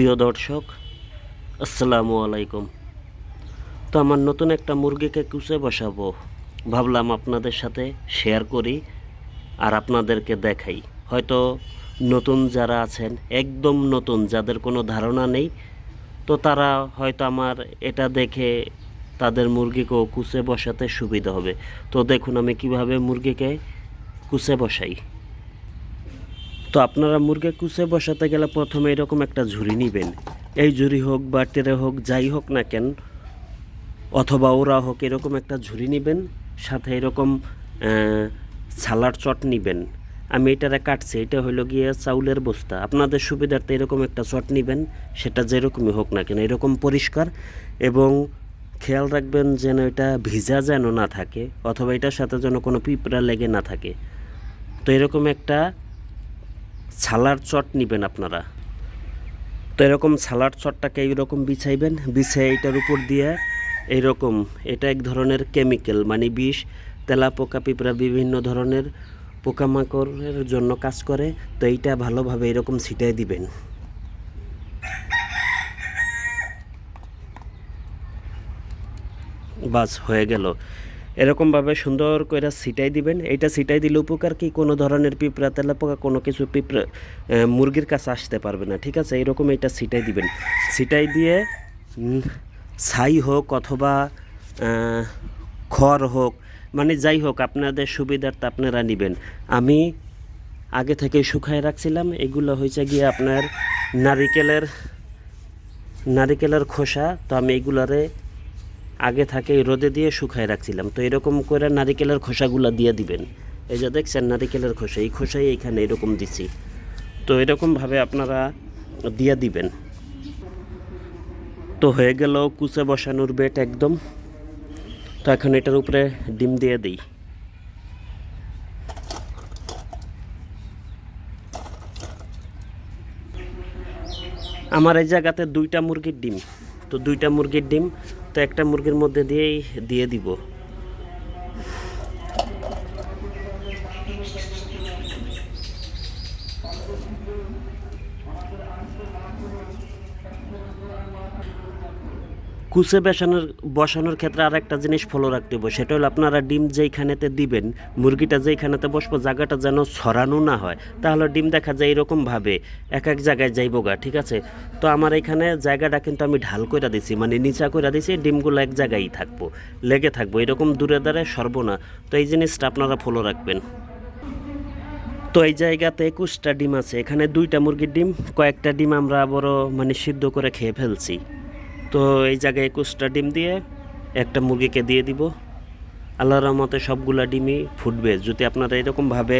প্রিয় দর্শক, আসসালামু আলাইকুম। তো আমার নতুন একটা মুরগিকে কুচে বসাবো। ভাবলাম আপনাদের সাথে শেয়ার করি আর আপনাদেরকে দেখাই। হয়তো নতুন যারা আছেন, একদম নতুন, যাদের কোনো ধারণা নেই, তো তারা হয়তো আমার এটা দেখে তাদের মুরগিকেও কুচে বসাতে সুবিধা হবে। তো দেখুন আমি কীভাবে মুরগিকে কুচে বসাই। তো আপনারা মুরগি কুচে বসাতে গেলে প্রথমে এরকম একটা ঝুড়ি নেবেন। এই ঝুড়ি হোক বা টেরে হোক, যাই হোক না কেন, অথবা ওরা হোক, এরকম একটা ঝুড়ি নেবেন, সাথে এরকম ছালার চট নেবেন। আমি এটারে কাটছি, এটা হলো গিয়ে চাউলের বস্তা। আপনাদের সুবিধার্থে এরকম একটা চট নেবেন, সেটা যেরকমই হোক না কেন, এরকম পরিষ্কার এবং খেয়াল রাখবেন যেন এটা ভিজা যেন না থাকে, অথবা এটার সাথে যেন কোনো পিঁপড়া লেগে না থাকে। তো এরকম একটা ছালার চট নেবেন আপনারা। তো এরকম ছালার চটটাকে এইরকম বিছাইবেন বিছাই এটার উপর দিয়ে এইরকম এটা এক ধরনের কেমিক্যাল মানে বিষ, তেলা, পোকা, পিঁপড়া বিভিন্ন ধরনের পোকামাকড়ের জন্য কাজ করে, তো এইটা ভালোভাবে এরকম ছিটাই দিবেন। বাস, হয়ে গেল। এরকমভাবে সুন্দর করে ছিটাই দিবেন। এইটা ছিটাই দিলে উপকার কি? কোনো ধরনের পিঁপড়া তেলা পোকা কোনো কিছু পিঁপড়া মুরগির কাছে আসতে পারবে না, ঠিক আছে? এরকম এটা ছিটাই দিবেন। ছিটাই দিয়ে ছাই হোক অথবা খড় হোক মানে যাই হোক, আপনাদের সুবিধার্থে আপনারা নেবেন। আমি আগে থেকে শুকায় রাখছিলাম, এগুলো হয়েছে গিয়ে আপনার নারিকেলের নারিকেলের খোসা, তো আমি এগুলারে আগে থাকে রোদে দিয়ে শুকায় রাখছিলাম। তো এরকম করে নারিকেলের খোসাগুলো দিয়ে দিবেন। এই যে দেখছেন নারিকেলের খোসা, এই খোসাই এইখানে এরকম দিছি। তো এরকমভাবে আপনারা দিয়ে দিবেন। তো হয়ে গেল কুচে বসানোর বেট একদম। তো এখন এটার উপরে ডিম দিয়ে দিই। আমার এই জায়গাতে দুইটা মুরগির ডিম। তো দুইটা মুরগির ডিম একটা মুরগির মধ্যে দিয়েই দিয়ে দিব। কুচে বেসানোর, বসানোর ক্ষেত্রে আর একটা জিনিস ফলো রাখতে হবে সেটা হলো আপনারা ডিম যেইখানেতে দিবেন, মুরগিটা যেইখানেতে বসবো, জায়গাটা যেন ছড়ানো না হয়, তাহলে ডিম দেখা যায় এরকমভাবে এক এক জায়গায় যাইবো গা, ঠিক আছে? তো আমার এখানে জায়গাটা কিন্তু আমি ঢাল করে দিছি মানে নিচা করে দিছি, ডিমগুলো এক জায়গায়ই থাকব, লেগে থাকব, এরকম দূরে দাঁড়ে সরব না। তো এই জিনিসটা আপনারা ফলো রাখবেন। তো এই জায়গাতে একুশটা ডিম আছে, এখানে দুইটা মুরগির ডিম, কয়েকটা ডিম আমরা বড় মানে সিদ্ধ করে খেয়ে ফেলছি। তো এই জায়গায় একুশটা ডিম দিয়ে একটা মুরগিকে দিয়ে দিব। আল্লাহর রহমতে সবগুলা ডিমই ফুটবে। যদি আপনারা এরকমভাবে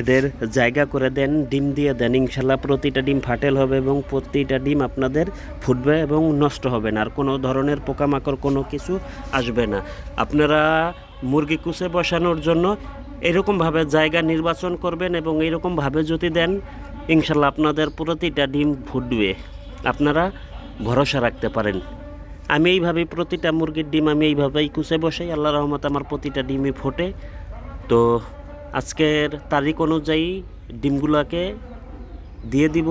এদের জায়গা করে দেন, ডিম দিয়ে দেন, ইনশাল্লাহ প্রতিটা ডিম ফাটেল হবে এবং প্রতিটা ডিম আপনাদের ফুটবে এবং নষ্ট হবে না। আর কোনো ধরনের পোকামাকড় কোনো কিছু আসবে না। আপনারা মুরগি কুচে বসানোর জন্য এরকমভাবে জায়গা নির্বাচন করবেন এবং এরকমভাবে যদি দেন, ইনশাল্লাহ আপনাদের প্রতিটা ডিম ফুটবে। আপনারা ভরসা রাখতে পারেন। আমি এইভাবেই প্রতিটা মুরগির ডিম আমি এইভাবেই কুচে বসাই আল্লাহ রহমত আমার প্রতিটা ডিমই ফোটে। তো আজকের তারিখ অনুযায়ী ডিমগুলোকে দিয়ে দিব,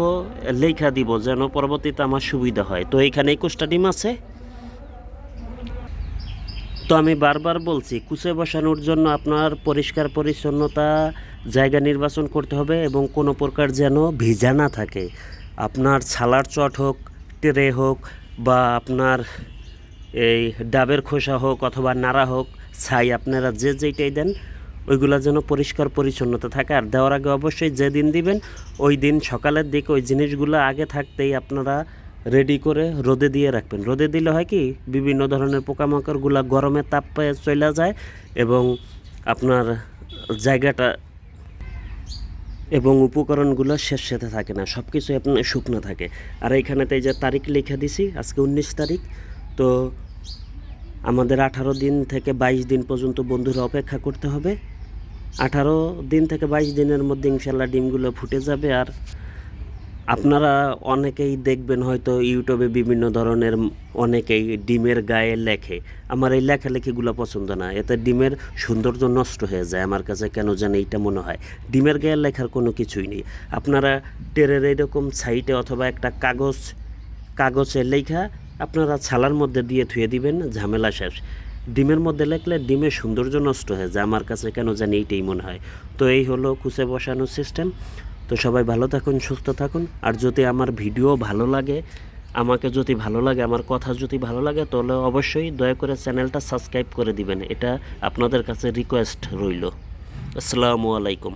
লেখা দিব যেন পরবর্তীতে আমার সুবিধা হয়। তো এইখানে একুশটা ডিম আছে। তো আমি বারবার বলছি, কুচে বসানোর জন্য আপনার পরিষ্কার পরিচ্ছন্নতা, জায়গা নির্বাচন করতে হবে এবং কোনো প্রকার যেন ভিজা না থাকে। আপনার ছালার চট হোক ট্রে হোক বা আপনার এই ডাবের খোসা হোক অথবা নাড়া হোক, ছাই আপনারা যে যেইটাই দেন, ওইগুলা যেন পরিষ্কার পরিচ্ছন্নতা থাকে। আর দেওয়ার আগে অবশ্যই যেদিন দিবেন, ওই দিন সকালের দিকে ওই জিনিসগুলো আগে থাকতেই আপনারা রেডি করে রোদে দিয়ে রাখবেন। রোদে দিলে হয় কি, বিভিন্ন ধরনের পোকামাকড়গুলো গরমে তাপ পেয়ে চলে যায় এবং আপনার জায়গাটা এবং উপকরণগুলো শেষ সাথে থাকে না সব কিছু আপনার শুকনো থাকে। আর এইখানেতে এই যে তারিখ লিখে দিছি, আজকে উনিশ তারিখ, তো আমাদের আঠারো দিন থেকে বাইশ দিন পর্যন্ত বন্ধুরা অপেক্ষা করতে হবে। আঠারো দিন থেকে বাইশ দিনের মধ্যে ইনশাল্লাহ ডিমগুলো ফুটে যাবে আর আপনারা অনেকেই দেখবেন হয়তো ইউটিউবে বিভিন্ন ধরনের অনেকেই ডিমের গায়ে লেখে। আমার এই লেখালেখিগুলো পছন্দ না। এতে ডিমের সৌন্দর্য নষ্ট হয়ে যায় আমার কাছে, কেন জানি এইটা মনে হয়। ডিমের গায়ে লেখার কোনো কিছুই নেই। আপনারা টেরের এরকম সাইটে অথবা একটা কাগজ, কাগজে লেখা আপনারা ছালার মধ্যে দিয়ে ধুয়ে দিবেন, ঝামেলা শেষ। ডিমের মধ্যে লেখলে ডিমের সৌন্দর্য নষ্ট হয়ে যায়। আমার কাছে কেন জানি এইটাই মনে হয়। তো এই হলো কুচে বসানোর সিস্টেম তো সবাই ভালো থাকুন, সুস্থ থাকুন। আর যদি আমার ভিডিও ভালো লাগে, আমাকে যদি ভালো লাগে, আমার কথা যদি ভালো লাগে, তাহলে অবশ্যই দয়া করে চ্যানেলটা সাবস্ক্রাইব করে দিবেন। এটা আপনাদের কাছে রিকোয়েস্ট রইল। আসসালামু আলাইকুম।